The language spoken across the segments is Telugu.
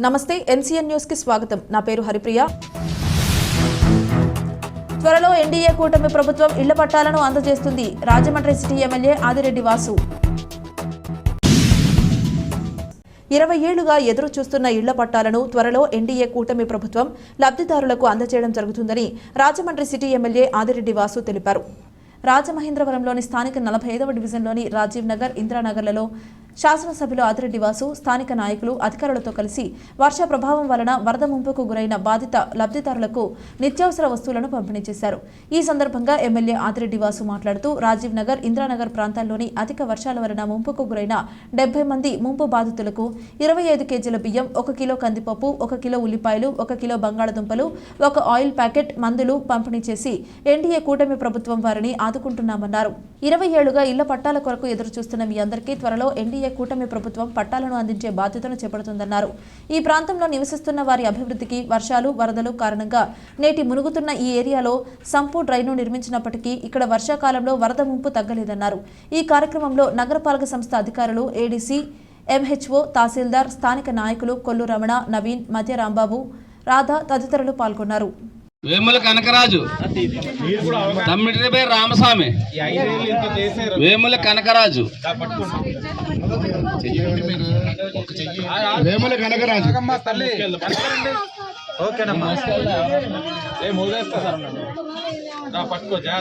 నమస్తే ఎన్సీఎన్ న్యూస్కి స్వాగతం. నా పేరు హరిప్రియ. త్వరలో ఎన్డీఏ కూటమి ప్రభుత్వం ఇళ్ళ పట్టాలను అందజేస్తుంది. Rajahmundry city MLA Adireddy Vasu. ఇరవై ఏళ్ళుగా ఎదురు చూస్తున్న ఇళ్ళ పట్టాలను త్వరలో ఎన్డీఏ కూటమి ప్రభుత్వం లబ్ధిదారులకు అందజేయడం జరుగుతుందని రాజమండ్రి సిటీ ఎమ్మెల్యే ఆదిరెడ్డి వాసు తెలిపారు. రాజమహేంద్రవరంలోని స్థానిక నలభై ఐదవ డివిజన్లోని రాజీవ్ నగర్ ఇందిరానగర్లలో శాసనసభ్యులు ఆదిరెడ్డి వాసు స్థానిక నాయకులు అధికారులతో కలిసి వర్ష ప్రభావం వలన వరద ముంపుకు గురైన బాధిత లబ్ధిదారులకు నిత్యావసర వస్తువులను పంపిణీ చేశారు. ఈ సందర్భంగా ఎమ్మెల్యే ఆదిరెడ్డి వాసు మాట్లాడుతూ రాజీవ్ నగర్ ఇంద్రానగర్ ప్రాంతాల్లోని అధిక వర్షాల వలన ముంపుకు గురైన డెబ్బై మంది ముంపు బాధితులకు ఇరవై ఐదు కేజీల బియ్యం ఒక కిలో కందిపప్పు ఒక కిలో ఉల్లిపాయలు ఒక కిలో బంగాళదుంపలు ఒక ఆయిల్ ప్యాకెట్ మందులు పంపిణీ చేసి ఎన్డీఏ కూటమి ప్రభుత్వం వారిని ఆదుకుంటున్నామన్నారు. ఇరవై ఏళ్ళుగా ఇళ్ళ పట్టాల కొరకు ఎదురు చూస్తున్న మీ అందరికీ త్వరలో ఎన్డీఏ కూటమి ప్రభుత్వం పట్టాలను అందించే బాధ్యతను చేపడుతుందన్నారు. ఈ ప్రాంతంలో నివసిస్తున్న వారి అభివృద్ధికి వర్షాలు వరదలు కారణంగా నేటి మునుగుతున్న ఈ ఏరియాలో సంపు డ్రైను నిర్మించినప్పటికీ ఇక్కడ వర్షాకాలంలో వరద ముంపు తగ్గలేదన్నారు. ఈ కార్యక్రమంలో నగరపాలక సంస్థ అధికారులు ఏడీసీ ఎంహెచ్ఓ తహసీల్దార్ స్థానిక నాయకులు కొల్లు రమణ నవీన్ మధ్య రాంబాబు రాధా తదితరులు పాల్గొన్నారు. వేముల కనకరాజు. తమ్మిడి పేరు రామస్వామి. వేముల కనకరాజు. వేముల కనకరాజు. సరిపోతే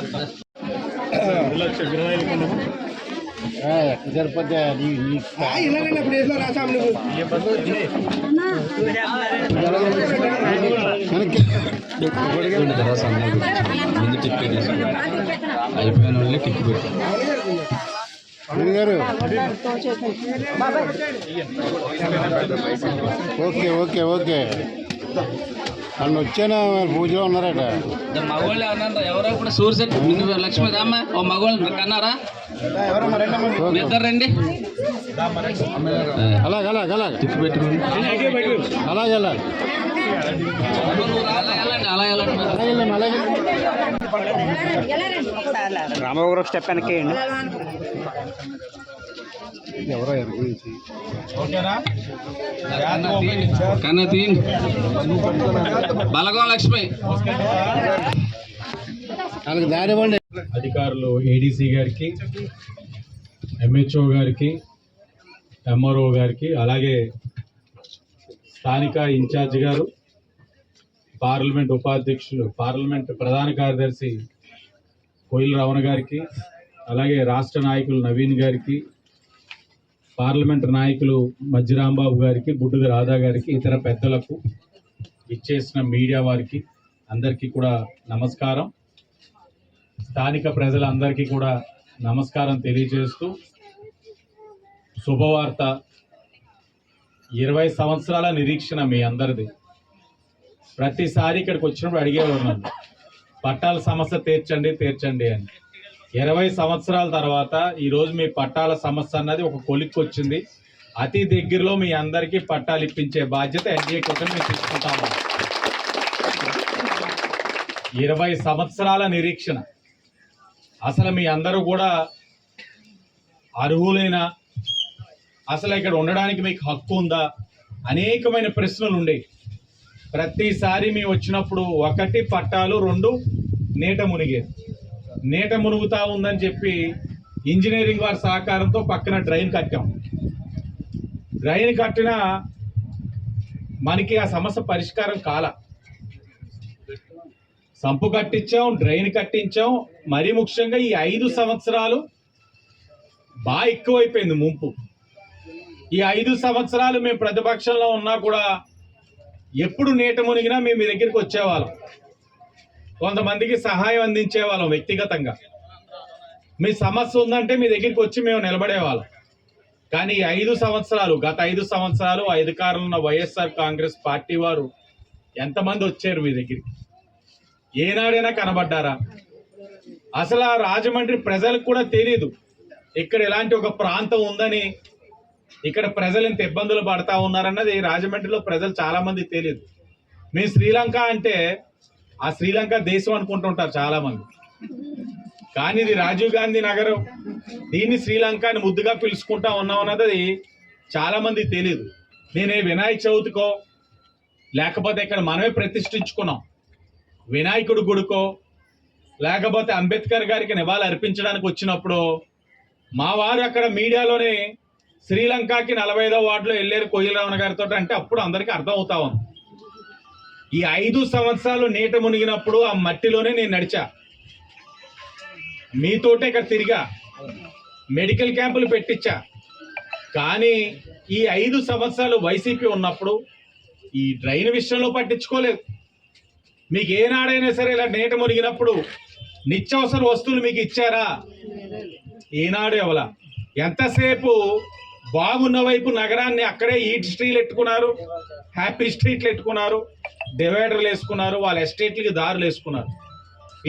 ఇప్పుడు ఏదో రాసాము నువ్వు అయిపోయిన వాళ్ళే టిక్కు పెట్టు గారు ఓకే ఓకే ఓకే నన్ను వచ్చాను పూజలో ఉన్నారట. మగవాళ్ళు అన్నారు ఎవరో ఇప్పుడు సూర్యశెట్టి రామ్మ ఓ మగవాళ్ళు కన్నారా? ఇద్దరు రండి. అలాగ అలాగ అలాగ. టిక్కు పెట్టుకోండి అలాగే అలాగ. రామబాబు స్టెప్ వెనక్కి ఎవరో గురించి బలగం లక్ష్మి. వాళ్ళకి దారి ఇవ్వండి. అధికారులు ఏడీసీ గారికి ఎంహెచ్ఓ గారికి ఎంఆర్ఓ గారికి అలాగే స్థానిక ఇన్ఛార్జ్ గారు పార్లమెంట్ ఉపాధ్యక్షులు పార్లమెంట్ ప్రధాన కార్యదర్శి కోయిల రమణ గారికి అలాగే రాష్ట్ర నాయకులు నవీన్ గారికి పార్లమెంట్ నాయకులు మధ్యరాంబాబు గారికి బుడ్డుగ రాధా గారికి ఇతర పెద్దలకు ఇచ్చేసిన మీడియా వారికి అందరికీ కూడా నమస్కారం. స్థానిక ప్రజలందరికీ కూడా నమస్కారం తెలియజేస్తూ శుభవార్త. ఇరవై సంవత్సరాల నిరీక్షణ మీ అందరిది. ప్రతిసారి ఇక్కడికి వచ్చినప్పుడు అడిగేవారు నన్ను. పట్టాల సమస్య తీర్చండి తీర్చండి అని. ఇరవై సంవత్సరాల తర్వాత ఈరోజు మీ పట్టాల సమస్య అన్నది ఒక కొలిక్కి వచ్చింది అతి దగ్గరలో మీ అందరికీ పట్టాలు ఇప్పించే బాధ్యత ఎన్డీఏ కూటమి మేము తీసుకుంటాము ఇరవై సంవత్సరాల నిరీక్షణ. అసలు మీ అందరూ కూడా అర్హులైన అసలు ఇక్కడ ఉండడానికి మీకు హక్కు ఉందా? అనేకమైన ప్రశ్నలు ఉండేవి ప్రతిసారి మేము వచ్చినప్పుడు ఒకటి పట్టాలు రెండు నీట మునిగేది నీట మునుగుతా ఉందని చెప్పి ఇంజనీరింగ్ వారి సహకారంతో పక్కన డ్రైన్ కట్టాం. డ్రైన్ కట్టినా మనకి ఆ సమస్య పరిష్కారం కాల. సంపు కట్టించాం డ్రైన్ కట్టించాం. మరీ ముఖ్యంగా ఈ ఐదు సంవత్సరాలు బాగా ఎక్కువైపోయింది ముంపు. ఈ ఐదు సంవత్సరాలు మేము ప్రతిపక్షంలో ఉన్నా కూడా ఎప్పుడు నీట మునిగినా మేము మీ దగ్గరికి వచ్చేవాళ్ళం. కొంతమందికి సహాయం అందించే వాళ్ళం వ్యక్తిగతంగా. మీ సమస్య ఉందంటే మీ దగ్గరికి వచ్చి మేము నిలబడేవాళ్ళం. కానీ ఐదు సంవత్సరాలు గత ఐదు సంవత్సరాలు అధికారంలో ఉన్న వైఎస్ఆర్ కాంగ్రెస్ పార్టీ వారు ఎంతమంది వచ్చారు మీ దగ్గరికి? ఏనాడైనా కనబడ్డారా? అసలు ఆ రాజమండ్రి ప్రజలకు కూడా తెలియదు ఇక్కడ ఇలాంటి ఒక ప్రాంతం ఉందని ఇక్కడ ప్రజలు ఇంత ఇబ్బందులు పడతా ఉన్నారన్నది రాజమండ్రిలో ప్రజలు చాలామంది తెలియదు మీ శ్రీలంక అంటే ఆ శ్రీలంక దేశం అనుకుంటుంటారు చాలా మంది కానీ ఇది రాజీవ్ గాంధీ నగరం. దీన్ని శ్రీలంక అని ముద్దుగా పిలుచుకుంటా ఉన్నాం అన్నది చాలా మంది తెలియదు నేనే వినాయక చవితికో లేకపోతే ఇక్కడ మనమే ప్రతిష్ఠించుకున్నాం. వినాయకుడు గుడికో లేకపోతే అంబేద్కర్ గారికి నివాళి అర్పించడానికి వచ్చినప్పుడు మా వారు అక్కడ మీడియాలోనే శ్రీలంకకి నలభై ఐదో వార్డులో వెళ్ళారు కోయిలరావణ గారితో అంటే అప్పుడు అందరికీ అర్థం అవుతా ఉంది. ఈ ఐదు సంవత్సరాలు నీట మునిగినప్పుడు ఆ మట్టిలోనే నేను నడిచా. మీతోటే ఇక్కడ తిరిగా. మెడికల్ క్యాంపులు పెట్టించా. కానీ ఈ ఐదు సంవత్సరాలు వైసీపీ ఉన్నప్పుడు ఈ డ్రైన్ విషయంలో పట్టించుకోలేదు. మీకు ఏనాడైనా సరే ఇలా నీట మునిగినప్పుడు నిత్యావసర వస్తువులు మీకు ఇచ్చారా? ఏనాడు ఎవల? ఎంతసేపు బాగున్న వైపు నగరాన్ని అక్కడే ఈట్ స్ట్రీట్లు ఎట్టుకున్నారు. హ్యాపీ స్ట్రీట్లు ఎట్టుకున్నారు. డివైడర్లు వేసుకున్నారు. వాళ్ళ ఎస్టేట్లకి దారులు వేసుకున్నారు.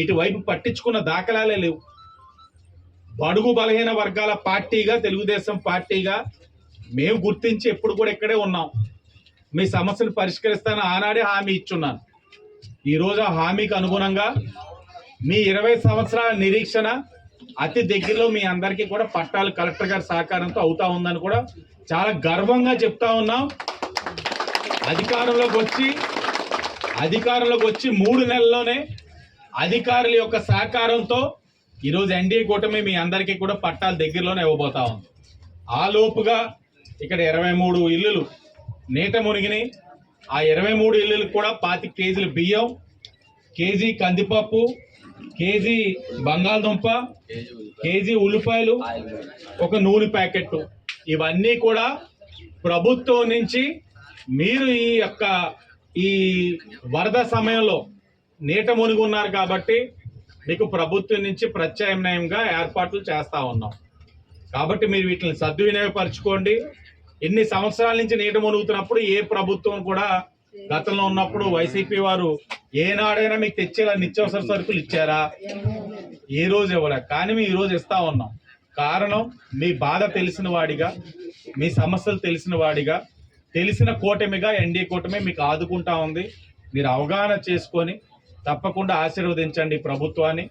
ఇటువైపు పట్టించుకున్న దాఖలాలే లేవు. బడుగు బలహీన వర్గాల పార్టీగా తెలుగుదేశం పార్టీగా మేము గుర్తించి ఎప్పుడు కూడా ఇక్కడే ఉన్నాం. మీ సమస్యలు పరిష్కరిస్తానని ఆనాడే హామీ ఇచ్చున్నాను. ఈరోజు ఆ హామీకి అనుగుణంగా మీ ఇరవై సంవత్సరాల నిరీక్షణ అతి దగ్గరలో మీ అందరికీ కూడా పట్టాలు కలెక్టర్ గారి సహకారంతో అవుతా ఉందని కూడా చాలా గర్వంగా చెప్తా ఉన్నాం. అధికారంలోకి వచ్చి అధికారంలోకి వచ్చి మూడు నెలల్లోనే అధికారుల యొక్క సహకారంతో ఈరోజు ఎన్డీఏ కూటమి మీ అందరికీ కూడా పట్టాలు దగ్గరలోనే ఇవ్వబోతా ఉంది. ఆ లోపుగా ఇక్కడ ఇరవై మూడు ఇల్లులు నీట మునిగినాయి. ఆ ఇరవై మూడు ఇల్లులకు కూడా పాతి కేజీలు బియ్యం కేజీ కందిపప్పు కేజీ బంగాళదుంప కేజీ ఉల్లిపాయలు ఒక నూనె ప్యాకెట్ ఇవన్నీ కూడా ప్రభుత్వం నుంచి మీరు ఈ యొక్క ఈ వరద సమయంలో నీట మునిగి ఉన్నారు కాబట్టి మీకు ప్రభుత్వం నుంచి ప్రత్యామ్నాయంగా ఏర్పాట్లు చేస్తూ ఉన్నాం. కాబట్టి మీరు వీటిని సద్వినియోగపరచుకోండి. ఎన్ని సంవత్సరాల నుంచి నీట మునుగుతున్నప్పుడు ఏ ప్రభుత్వం కూడా గతంలో ఉన్నప్పుడు వైసీపీ వారు ఏనాడైనా మీకు తెచ్చేలా నిత్యావసర సరుకులు ఇచ్చారా? ఏ రోజు ఇవ్వలే. కానీ మేము ఈ రోజు ఇస్తా ఉన్నాం. కారణం మీ బాధ తెలిసిన వాడిగా మీ సమస్యలు తెలిసిన వాడిగా తెలిసిన కూటమిగా ఎన్డీ కూటమి మీకు ఆదుకుంటా ఉంది. మీరు అవగాహన చేసుకొని తప్పకుండా ఆశీర్వదించండి ప్రభుత్వాన్ని.